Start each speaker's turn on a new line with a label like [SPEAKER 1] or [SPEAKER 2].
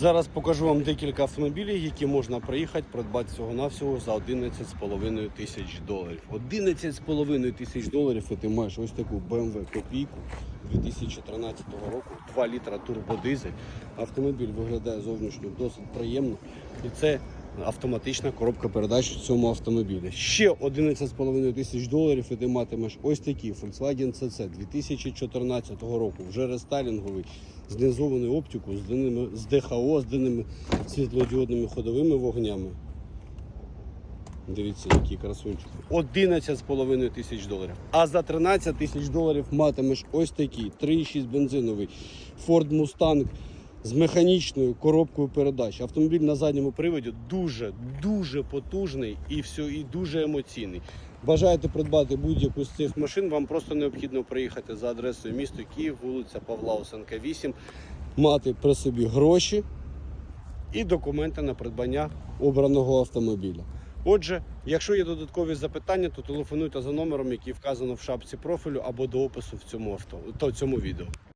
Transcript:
[SPEAKER 1] Зараз покажу вам декілька автомобілів, які можна приїхати придбати всього-навсього за 11,5 тисяч доларів. 11,5 тисяч доларів і ти маєш ось таку BMW копійку 2013 року, 2 літра турбодизель. Автомобіль виглядає зовнішньо досить приємно. І це автоматична коробка передач цьому автомобілі. Ще 11,5 тисяч доларів і ти матимеш ось такий Volkswagen CC 2014 року, вже рестайлінговий, знизований оптику, з, даними, з ДХО, з даними світлодіодними ходовими вогнями. Дивіться, який красунчик. 11,5 тисяч доларів. А за 13 тисяч доларів матимеш ось такий 3,6 бензиновий Ford Mustang з механічною коробкою передач. Автомобіль на задньому приводі дуже, дуже потужний і все, і дуже емоційний. Бажаєте придбати будь-яку з цих машин, вам просто необхідно приїхати за адресою місто Київ, вулиця Павла Осенка, 8, мати при собі гроші і документи на придбання обраного автомобіля. Отже, якщо є додаткові запитання, то телефонуйте за номером, який вказано в шапці профілю або до опису в цьому авто, то цьому відео.